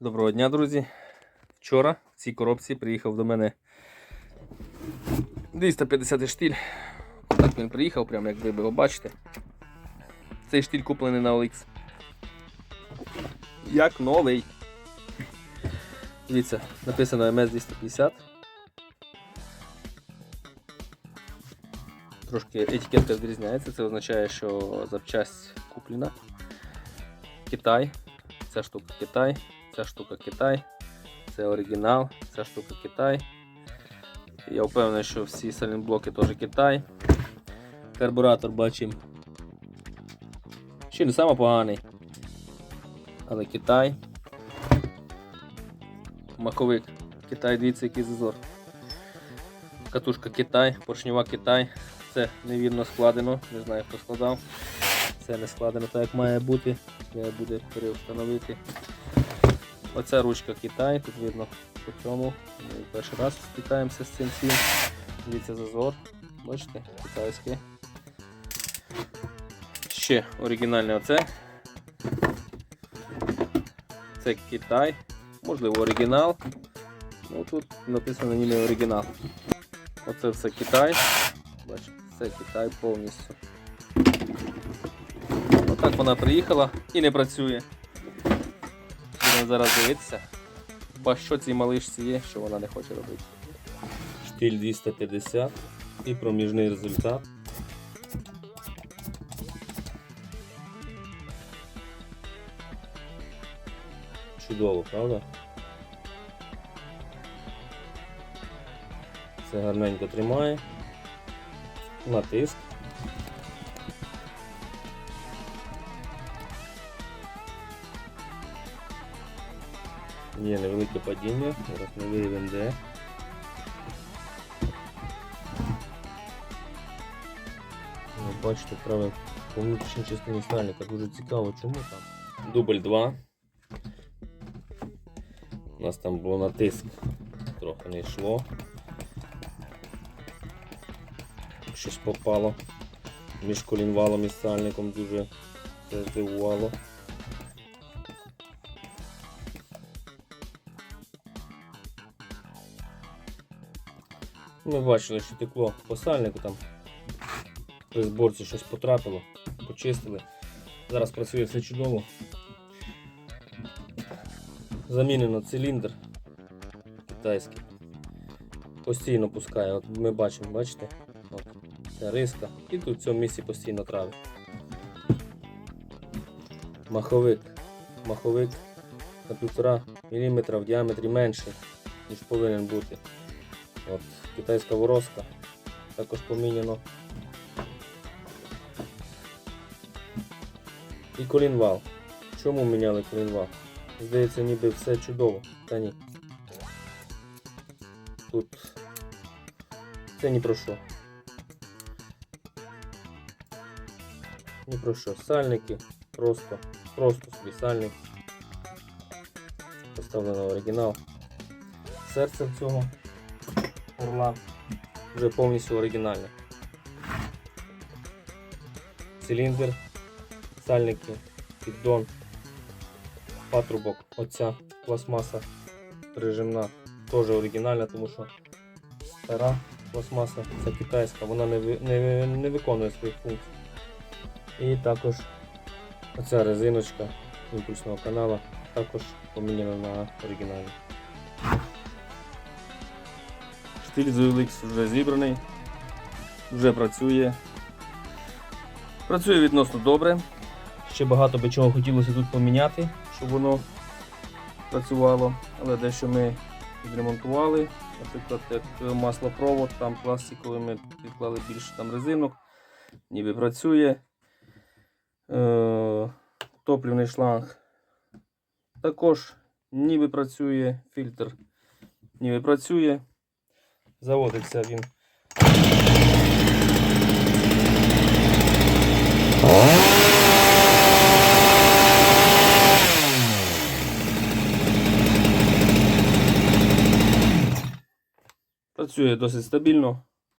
Доброго дня, друзі. Вчора в цій коробці приїхав до мене 250 штіль. Так він приїхав, прямо як ви його бачите. Цей штіль куплений на OLX. Як новий. Дивіться, написано МС-250. Трошки етикетка відрізняється, це означає, що запчасть куплена. Китай. Ця штука Китай. Ця штука Китай, це оригінал, ця штука Китай. Я впевнений, що всі салінблоки теж Китай. Карбуратор бачимо. Ще не саме поганий. Але Китай. Маковик Китай, дивіться, який зазор. Катушка Китай, поршнева Китай. Це невірно складено, не знаю хто складав. Це не складено так, як має бути. Треба буде переустановити. Оця ручка Китай, тут видно по цьому. Ми перший раз стикаємося з цим всім. Дивіться зазор. Бачите, китайський. Ще оригінальне оце. Це Китай. Можливо, оригінал. Ну тут написано ніби оригінал. Оце все Китай. Бачите, це Китай повністю. Отак вона приїхала і не працює. Будемо зараз бо що цій малишці є, що вона не хоче робити. Штиль 250 і проміжний результат. Чудово, правда? Це гарненько тримає. Натиск. Є невелике падіння, зараз ми виявимо де. Бачите, праве по внутрішній частині сальника. Дуже цікаво, чому там. Дубль 2. У нас там було натиск, трохи не йшло. Щось попало між колінвалом і сальником дуже це здивувало. Ми бачили, що текло по сальнику там при зборці щось потрапило, почистили. Зараз працює все чудово. Замінено циліндр китайський. Постійно пускає. От ми бачимо, бачите? От, ця риска. І тут в цьому місці постійно трави. Маховик. Маховик на 1,5 мм в діаметрі менший, ніж повинен бути. От, китайська ворозка. Також поміняно. І колінвал. Чому міняли колінвал? Здається, ніби все чудово. Та ні. Тут це ні про що. Ні про що. Сальники. Просто, просто собі сальник. Поставлено оригінал. Серце в цього орла вже повністю оригінальне. Циліндр, сальники, піддон, патрубок, оця пластмаса прижимна, теж оригінальна, тому що стара пластмаса, це китайська, вона не, не, не виконує своїх функцій. І також оця резиночка імпульсного канала також поміняна на оригінальну. Штиль з вже зібраний, вже працює. Працює відносно добре. Ще багато би чого хотілося тут поміняти, щоб воно працювало. Але дещо ми відремонтували. Наприклад, як маслопровод, там пластиковий ми підклали більше там резинок, ніби працює. Е, топливний шланг також ніби працює, фільтр ніби працює. Заводиться він. Працює досить стабільно.